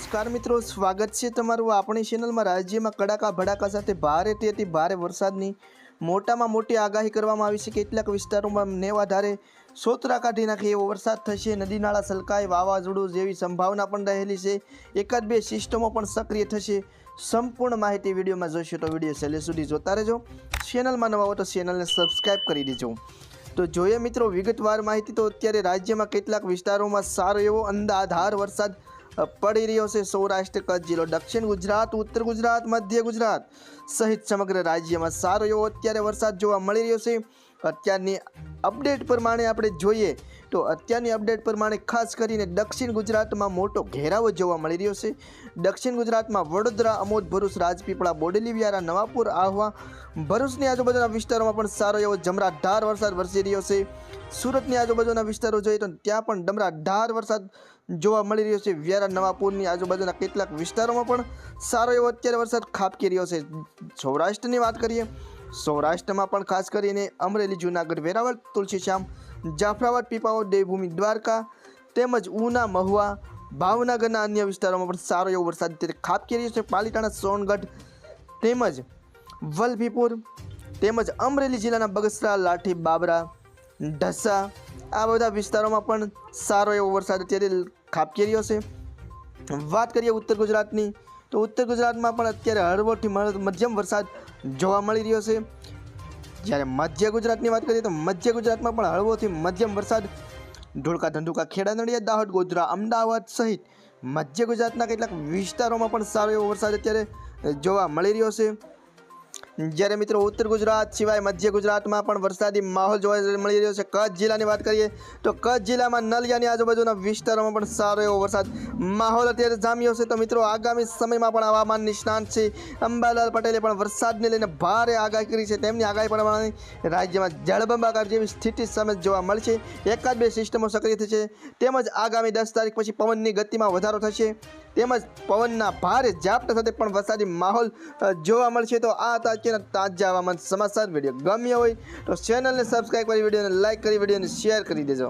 નમસ્કાર મિત્રો, સ્વાગત છે તમારું આપણી ચેનલમાં રાજ્યમાં કડાકા ભડાકા સાથે ભારે તેથી ભારે વરસાદની મોટામાં મોટી આગાહી કરવામાં આવી છે. કેટલાક વિસ્તારોમાં નેવાધારે સોતરા કાઢી નાખે એવો વરસાદ થશે. નદી નાળા છલકાય વાવાઝોડું જેવી સંભાવના પણ રહેલી છે. એકાદ બે સિસ્ટમો પણ સક્રિય થશે. સંપૂર્ણ માહિતી વિડીયોમાં જોશો તો વીડિયો છેલ્લે સુધી જોતા રહેજો. ચેનલમાં નવા હો તો ચેનલને સબસ્ક્રાઈબ કરી દેજો. તો જોઈએ મિત્રો, વિગતવાર માહિતી. તો અત્યારે રાજ્યમાં કેટલાક વિસ્તારોમાં સારો એવો અંધાધાર વરસાદ પડી રહ્યો છે સૌરાષ્ટ્ર કચ્છ જિલ્લો, દક્ષિણ ગુજરાત, ઉત્તર ગુજરાત, મધ્ય ગુજરાત સહિત સમગ્ર રાજ્યમાં સારો એવો અત્યારે વરસાદ જોવા મળી રહ્યો છે. અત્યારની અપડેટ પ્રમાણે આપણે જોઈએ તો અત્યારની અપડેટ પ્રમાણે ખાસ કરીને દક્ષિણ ગુજરાતમાં મોટો ઘેરાવો જોવા મળી રહ્યો છે. દક્ષિણ ગુજરાતમાં વડોદરા, અમોદ, ભરૂચ, રાજપીપળા બોડેલી વ્યારા નવાપુર, આહવા, ભરૂચની આજુબાજુના વિસ્તારોમાં પણ સારો એવો જમરાધાર વરસાદ વરસી રહ્યો છે. સુરતની આજુબાજુના વિસ્તારો જોઈએ તો ત્યાં પણ ડમરાધાર વરસાદ જોવા મળી રહ્યો છે. વ્યારા, નવાપુરની આજુબાજુના કેટલાક વિસ્તારોમાં પણ સારો એવો અત્યારે વરસાદ ખાબકી રહ્યો છે. સૌરાષ્ટ્રની વાત કરીએ, સૌરાષ્ટ્રમાં પણ ખાસ કરીને અમરેલી, જૂનાગઢ, વેરાવળ, તુલસીશ્યામ જાફરાબાદ પીપાવાવ દેવભૂમિ દ્વારકા તેમજ ઉના, મહુવા, ભાવનગરના અન્ય વિસ્તારોમાં પણ સારો એવો વરસાદ અત્યારે ખાબકી રહ્યો છે. પાલિતાણા, સોનગઢ તેમજ વલભીપુર તેમજ અમરેલી જિલ્લાના બગસરા, લાઠી, બાબરા, ઢસા આ બધા વિસ્તારોમાં પણ સારો એવો વરસાદ અત્યારે ખાબકી રહ્યો છે. વાત કરીએ ઉત્તર ગુજરાતની તો ઉત્તર ગુજરાતમાં પણ અત્યારે હળવોથી મધ્યમ વરસાદ જોવા મળી રહ્યો છે. જ્યારે મધ્ય ગુજરાતની વાત કરીએ તો મધ્ય ગુજરાતમાં પણ હળવોથી મધ્યમ વરસાદ, ધોળકા ધંધુકા ખેડા નડિયા દાહોદ, ગોધરા, અમદાવાદ સહિત મધ્ય ગુજરાતના કેટલાક વિસ્તારોમાં પણ સારો એવો વરસાદ અત્યારે જોવા મળી રહ્યો છે. જ્યારે મિત્રો ઉત્તર ગુજરાત સિવાય મધ્ય ગુજરાતમાં પણ વરસાદી માહોલ જોવા મળી રહ્યો છે. કચ્છ જિલ્લાની વાત કરીએ તો કચ્છ જિલ્લામાં નલિયાની આજુબાજુના વિસ્તારોમાં પણ સારો એવો વરસાદ માહોલ અત્યારે જામ્યો છે. તો મિત્રો આગામી સમયમાં પણ હવામાન નિષ્ણાંત છે. અંબાલાલ પટેલે પણ વરસાદને લઈને ભારે આગાહી કરી છે. તેમની આગાહી પ્રમાણે રાજ્યમાં જળબંબાકાર જેવી સ્થિતિ સામે જોવા મળશે એકાદ બે સિસ્ટમો સક્રિય થશે તેમજ આગામી દસ તારીખ પછી પવનની ગતિમાં વધારો થશે. તેમજ પવનના ભારે ઝાપટા સાથે પણ વરસાદી માહોલ જોવા મળશે. તો આ હતા અત્યારના તાજા હવામાન સમાચાર. વીડિયો ગમ્યો હોય તો ચેનલને સબસ્ક્રાઈબ કરી, વિડીયોને લાઇક કરી, વિડીયોને શેર કરી દેજો.